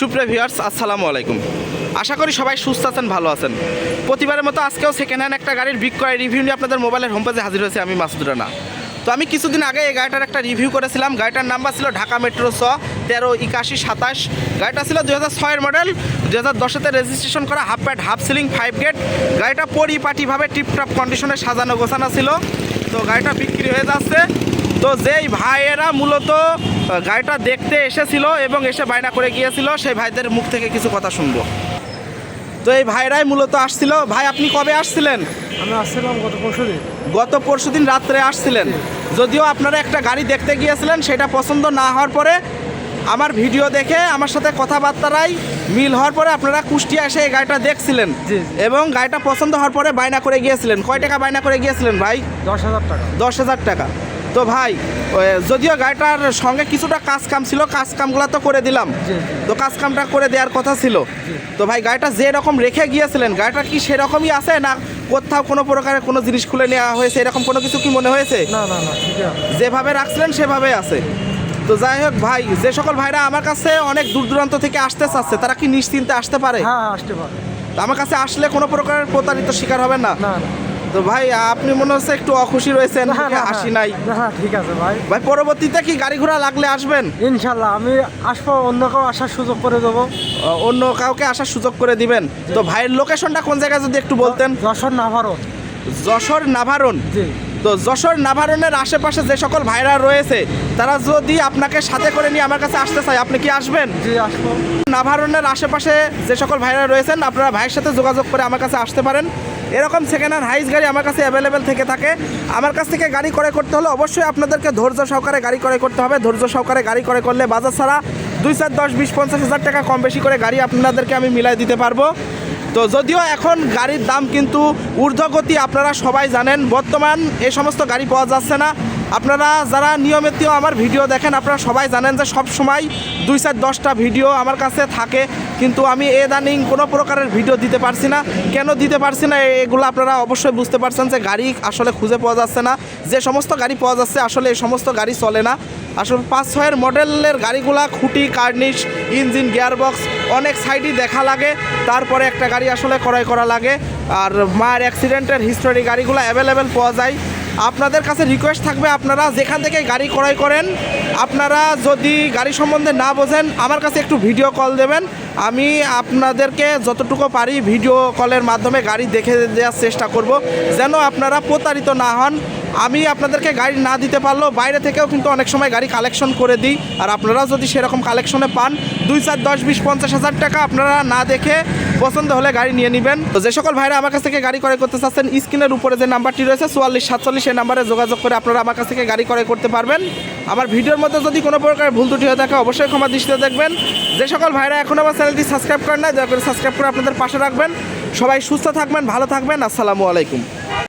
সুপ্রিয় ভিউয়ার্স, আসসালামু আলাইকুম। আশা করি সবাই সুস্থ আছেন, ভালো আছেন। প্রতিবারের মতো আজকেও সেকেন্ড হ্যান্ড একটা গাড়ির বিক্রয় রিভিউ নিয়ে আপনাদের মোবাইলের হোম পেজে হাজির হয়েছে আমি মাসুদ রানা। তো আমি কিছুদিন আগে এই গাড়িটার একটা রিভিউ করেছিলাম। গাড়িটার নাম্বার ছিল ঢাকা মেট্রো ছ, তেরো একাশি সাতাশ। গাড়িটা ছিল দু হাজার ছয়ের মডেল দু হাজার দশেতে রেজিস্ট্রেশন করা half pad half ceiling five gate গাড়িটা পরিপাটিভাবে টিপটপ কন্ডিশনে সাজানো গোছানো ছিল। তো গাড়িটা বিক্রি হয়ে যাচ্ছে। তো যেই ভাইয়েরা মূলত গাড়িটা দেখতে এসেছিল এবং এসে বায়না করে গিয়েছিল সেই ভাইদের মুখ থেকে কিছু কথা শুনব। তো এই ভাইরাই মূলত আসছিল। ভাই আপনি কবে আসছিলেন? আমি আসছিলাম গত পরশু দিন গত পরশুদিন রাত্রে আসছিলেন। যদিও আপনারা একটা গাড়ি দেখতে গিয়েছিলেন সেটা পছন্দ না হওয়ার পরে আমার ভিডিও দেখে আমার সাথে কথাবার্তারাই মিল হওয়ার পরে আপনারা কুষ্টিয়া এসে এই গাড়িটা দেখছিলেন। এবং গাড়িটা পছন্দ হওয়ার পরে বায়না করে গিয়েছিলেন। কয় টাকা বায়না করে গিয়েছিলেন ভাই? দশ হাজার টাকা। দশ হাজার টাকা। তো ভাই যদিও গাড়িটার সঙ্গে কিছুটা কাজ কাম ছিল কাজ কামগুলো তো করে দিলাম। তো কাজ কামটা করে দেওয়ার কথা ছিল। তো ভাই গাড়িটা যে রকম রেখে গিয়েছিলেন গাড়িটা কি সেরকমই আছে না কোথাও কোনো প্রকারের কোনো জিনিস খুলে নেওয়া হয়েছে? এরকম কোনো কিছু কি মনে হয়েছে? না না না যেভাবে রাখছিলেন সেভাবে আছে। তো যাই হোক ভাই যে সকল ভাইরা আমার কাছে অনেক দূর দূরান্ত থেকে আসতে চাচ্ছে তারা কি নিশ্চিন্তে আসতে পারে? হ্যাঁ আসতে পারে। আমার কাছে আসলে কোনো প্রকারের প্রতারিত শিকার হবে না না। তো ভাই আপনি মনে হচ্ছে একটু অখুশি রয়েছেন না। নাই। হ্যাঁ ঠিক আছে ভাই। ভাই পরবর্তীতে কি গাড়ি ঘোড়া লাগলে আসবেন? ইনশাল্লাহ আমি আসব অন্য কেউ আসার সুযোগ করে দেবো। অন্য কাউকে আসার সুযোগ করে দিবেন। তো ভাইয়ের লোকেশনটা কোন জায়গায় যদি একটু বলতেন? যশোর নাভারো যশোর নাভারণ? জি। তো যশোর নাভারণের আশেপাশে যে সকল ভাইরা রয়েছে তারা যদি আপনাকে সাথে করে নিয়ে আমার কাছে আসতে চায় আপনি কি আসবেন? জি আসব। নাভারণের আশেপাশে যে সকল ভাইরা রয়েছেন আপনারা ভাইয়ের সাথে যোগাযোগ করে আমার কাছে আসতে পারেন। এরকম সেকেন্ড হ্যান্ড হাইস গাড়ি আমার কাছে অ্যাভেলেবেল থেকে থাকে। আমার কাছ থেকে গাড়ি ক্রয় করতে হলে অবশ্যই আপনাদেরকে ধৈর্য সহকারে গাড়ি ক্রয় করতে হবে। ধৈর্য সহকারে গাড়ি ক্রয় করলে বাজার ছাড়া দুই চার, দশ, বিশ, পঞ্চাশ হাজার টাকা কম বেশি করে গাড়ি আপনাদেরকে আমি মিলাই দিতে পারব। তো যদিও এখন গাড়ির দাম কিন্তু ঊর্ধ্বগতি আপনারা সবাই জানেন, বর্তমান এই সমস্ত গাড়ি পাওয়া যাচ্ছে না। আপনারা যারা নিয়মিত আমার ভিডিও দেখেন, আপনারা সবাই জানেন যে সব সময় দুই চার দশটা ভিডিও আমার কাছে থাকে। কিন্তু আমি এ দানিং কোনো প্রকারের ভিডিও দিতে পারছি না। কেন দিতে পারছি না, এগুলো আপনারা অবশ্যই বুঝতে পারছেন যে গাড়ি আসলে খুঁজে পাওয়া যাচ্ছে না। যে সমস্ত গাড়ি পাওয়া যাচ্ছে, আসলে এই সমস্ত গাড়ি চলে না। আসলে পাঁচ, ছয়ের মডেলের গাড়িগুলা খুঁটি, কার্নিশ, ইঞ্জিন, গিয়ারবক্স, অনেক সাইডই দেখা লাগে। তারপরে একটা গাড়ি আসলে ক্রয় করা লাগে। আর মায়ের অ্যাক্সিডেন্টের হিস্টোরি গাড়িগুলো অ্যাভেলেবেল পাওয়া যায়। আপনাদের কাছে রিকোয়েস্ট থাকবে, আপনারা যেখান থেকে গাড়ি ক্রয় করেন, আপনারা যদি গাড়ি সম্বন্ধে না বোঝেন, আমার কাছে একটু ভিডিও কল দেবেন। আমি আপনাদেরকে যতটুকু পারি ভিডিও কলের মাধ্যমে গাড়ি দেখে দেওয়ার চেষ্টা করব, যেন আপনারা প্রতারিত না হন। আমি আপনাদেরকে গাড়ি না দিতে পারলেও বাইরে থেকেও কিন্তু অনেক সময় গাড়ি কালেকশন করে দিই। আর আপনারা যদি সেরকম কালেকশনে পান, দুই চার, দশ, বিশ, পঞ্চাশ হাজার টাকা আপনারা না দেখে পছন্দ হলে গাড়ি নিয়ে নেবেন। তো যে সকল ভাইরা আমার কাছ থেকে গাড়ি ক্রয় করতে চাচ্ছেন, স্ক্রিনের উপরে যে নাম্বারটি রয়েছে, চুয়াল্লিশ, সাতচল্লিশ, এই নাম্বারে যোগাযোগ করে আপনারা আমার কাছ থেকে গাড়ি ক্রয় করতে পারবেন। আমার ভিডিওর মধ্যে যদি কোনো প্রকার ভুল ত্রুটি হয়ে থাকে, অবশ্যই ক্ষমা দৃষ্টিতে দেখবেন। যে সকল ভাইরা এখন আমার চ্যানেলটি সাবস্ক্রাইব করেন না দয়া করে সাবস্ক্রাইব করে আপনাদের পাশে রাখবেন। সবাই সুস্থ থাকবেন, ভালো থাকবেন, আসসালামু আলাইকুম।